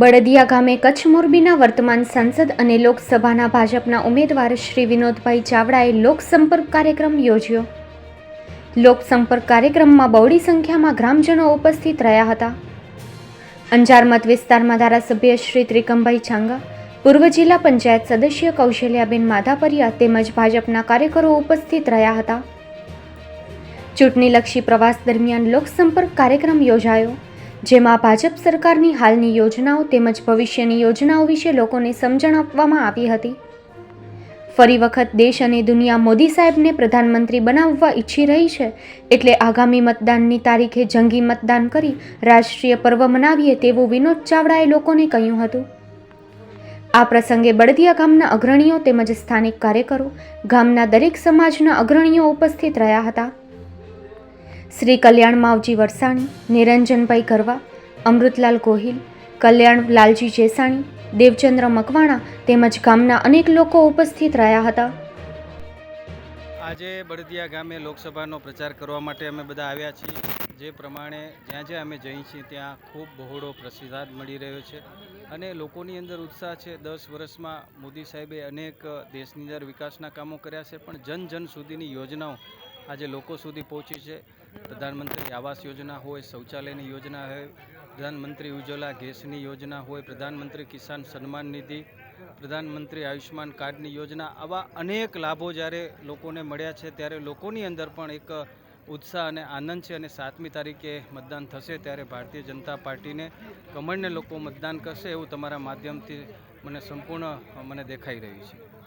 બળદિયા ગામે કચ્છ મોરબીના વર્તમાન સાંસદ અને લોકસભાના ભાજપના ઉમેદવાર શ્રી વિનોદભાઈ ચાવડાએ લોકસંપર્ક કાર્યક્રમ યોજ્યો. લોકસંપર્ક કાર્યક્રમમાં બહોળી સંખ્યામાં ગ્રામજનો ઉપસ્થિત રહ્યા હતા. અંજાર મત વિસ્તારમાં ધારાસભ્ય શ્રી ત્રિકમભાઈ છાંગા, પૂર્વ જિલ્લા પંચાયત સદસ્ય કૌશલ્યાબેન માધાપરિયા તેમજ ભાજપના કાર્યકરો ઉપસ્થિત રહ્યા હતા. ચૂંટણીલક્ષી પ્રવાસ દરમિયાન લોકસંપર્ક કાર્યક્રમ યોજાયો. જેમાં ભાજપ સરકારની હાલની યોજનાઓ તેમજ ભવિષ્યની યોજનાઓ વિશે લોકોને સમજણ આપવામાં આવી હતી. ફરી વખત દેશ અને દુનિયા મોદી સાહેબને પ્રધાનમંત્રી બનાવવા ઈચ્છી રહી છે એટલે આગામી મતદાનની તારીખે જંગી મતદાન કરી રાષ્ટ્રીય પર્વ મનાવીએ તેવું વિનોદ ચાવડાએ લોકોને કહ્યું હતું. આ પ્રસંગે બળદિયા ગામના અગ્રણીઓ તેમજ સ્થાનિક કાર્યકરો ગામના દરેક સમાજના અગ્રણીઓ ઉપસ્થિત રહ્યા હતા. શ્રી કલ્યાણ માવજી વરસાણી, નિરંજનભાઈ ગરવા, અમૃતલાલ ગોહિલ, કલ્યાણ લાલજી જેસાણી, દેવચંદ્ર મકવાણા તેમજ ગામના અનેક લોકો ઉપસ્થિત રહ્યા હતા. આજે બળદિયા ગામે લોકસભાનો પ્રચાર કરવા માટે અમે બધા આવ્યા છીએ. જે પ્રમાણે જ્યાં જ્યાં અમે જઈએ છીએ ત્યાં ખૂબ બહોળો પ્રતિસાદ મળી રહ્યો છે અને લોકોની અંદર ઉત્સાહ છે. દસ વર્ષમાં મોદી સાહેબે અનેક દેશની અંદર વિકાસના કામો કર્યા છે, પણ જન જન સુધીની યોજનાઓ આજે લોકો સુધી પહોંચી છે. પ્રધાનમંત્રી આવાસ યોજના હોય, શૌચાલયની યોજના હોય, પ્રધાનમંત્રી ઉજ્જવલા ગેસની યોજના હોય, પ્રધાનમંત્રી કિસાન સન્માન નિધિ, પ્રધાનમંત્રી આયુષ્યમાન કાર્ડની યોજના, આવા અનેક લાભો જ્યારે લોકોને મળ્યા છે, ત્યારે લોકોની અંદર પણ એક ઉત્સાહ અને આનંદ છે અને સાતમી તારીખે મતદાન થશે ત્યારે ભારતીય જનતા પાર્ટીને કમળને લોકો મતદાન કરશે એવું તમારા માધ્યમથી મને સંપૂર્ણ મને દેખાઈ રહ્યું છે.